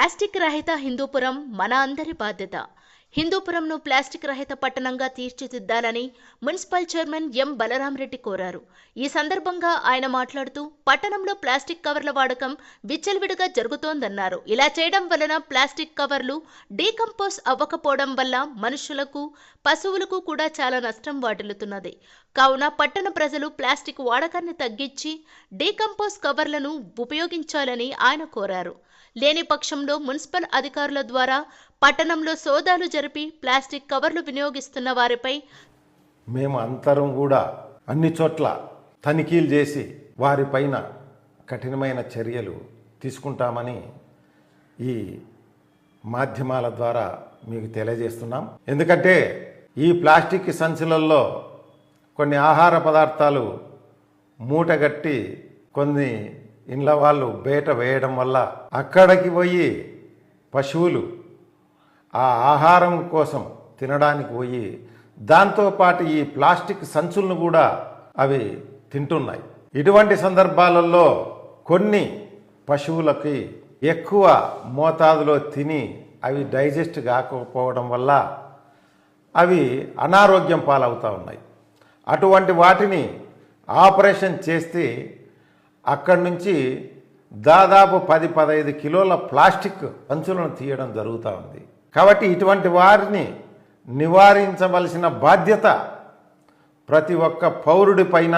Plastic రహిత హిందూపురం మన అందరి బాధ్యత. హిందూపురంను ప్లాస్టిక్ రహిత పట్టణంగా తీర్చిదిద్దాలని మున్సిపల్ చైర్మన్ ఎం బలరామరెడ్డి కోరారు. ఈ సందర్భంగా ఆయన మాట్లాడుతూ పట్టణంలో ప్లాస్టిక్ కవర్ల వాడకం విచ్చలవిడిగా జరుగుతోందన్నారు. ఇలా చేయడం వలన ప్లాస్టిక్ కవర్లు డీకంపోజ్ అవ్వకపోవడం వల్ల మనుషులకు పశువులకు కూడా చాలా నష్టం వాటిల్లుతున్నది. కావున పట్టణ ప్రజలు ప్లాస్టిక్ వాడకాన్ని తగ్గించి డీకంపోజ్ కవర్లను ఉపయోగించాలని ఆయన కోరారు. లేని పక్షంలో మున్సిపల్ అధికారుల ద్వారా పట్టణంలో సోదాలు జరిపి ప్లాస్టిక్ కవర్లు వినియోగిస్తున్న వారిపై మేము అంతరం కూడా అన్ని చోట్ల తనిఖీలు చేసి వారిపైన కఠినమైన చర్యలు తీసుకుంటామని ఈ మాధ్యమాల ద్వారా మీకు తెలియజేస్తున్నాం. ఎందుకంటే ఈ ప్లాస్టిక్ సంచులలో కొన్ని ఆహార పదార్థాలు మూటగట్టి కొన్ని ఇండ్ల వాళ్ళు బయట వేయడం వల్ల అక్కడికి పోయి పశువులు ఆ ఆహారం కోసం తినడానికి పోయి దాంతోపాటు ఈ ప్లాస్టిక్ సంచులను కూడా అవి తింటున్నాయి. ఇటువంటి సందర్భాలలో కొన్ని పశువులకి ఎక్కువ మోతాదులో తిని అవి డైజెస్ట్ కాకపోవడం వల్ల అవి అనారోగ్యం పాలవుతూ ఉన్నాయి. అటువంటి వాటిని ఆపరేషన్ చేస్తే అక్కడి నుంచి దాదాపు పది పదహైదు కిలోల ప్లాస్టిక్ సంచులను తీయడం జరుగుతూ ఉంది. కాబట్టి ఇటువంటి వారిని నివారించవలసిన బాధ్యత ప్రతి ఒక్క పౌరుడి పైన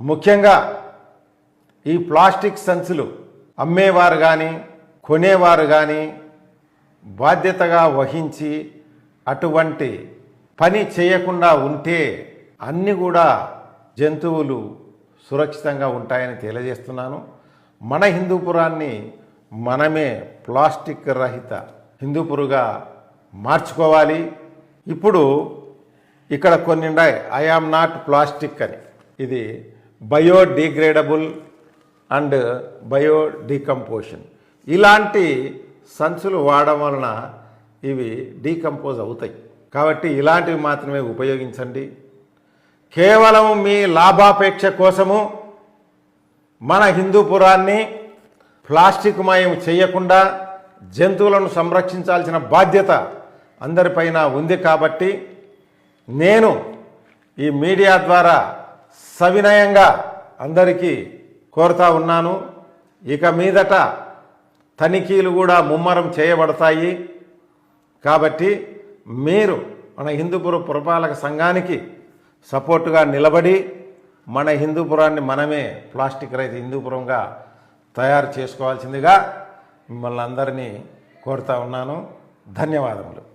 ముఖ్యంగా ఈ ప్లాస్టిక్ సంచులు అమ్మేవారు కానీ కొనేవారు కానీ బాధ్యతగా వహించి అటువంటి పని చేయకుండా ఉంటే అన్నీ కూడా జంతువులు సురక్షితంగా ఉంటాయని తెలియజేస్తున్నాను. మన హిందూపురాన్ని మనమే ప్లాస్టిక్ రహిత హిందూపురుగా మార్చుకోవాలి. ఇప్పుడు ఇక్కడ కొన్ని ఉన్నాయి. ఐ ఆమ్ నాట్ ప్లాస్టిక్ అని. ఇది బయోడిగ్రేడబుల్ అండ్ బయోడీకంపోషన్. ఇలాంటి సంచులు వాడడం వలన ఇవి డీకంపోజ్ అవుతాయి. కాబట్టి ఇలాంటివి మాత్రమే ఉపయోగించండి. కేవలం మీ లాభాపేక్ష కోసము మన హిందూపురాన్ని ప్లాస్టిక్ మయం చేయకుండా జంతువులను సంరక్షించాల్సిన బాధ్యత అందరిపైన ఉంది కాబట్టి నేను ఈ మీడియా ద్వారా సవినయంగా అందరికీ కోరుతా ఉన్నాను. ఇక మీదట తనిఖీలు కూడా ముమ్మరం చేయబడతాయి. కాబట్టి మీరు మన హిందూపుర పురపాలక సంఘానికి సపోర్టుగా నిలబడి మన హిందూపురాన్ని మనమే ప్లాస్టిక్ రైతు హిందూపురంగా తయారు చేసుకోవాల్సిందిగా మిమ్మల్ని అందరినీ కోరుతా ఉన్నాను. ధన్యవాదములు.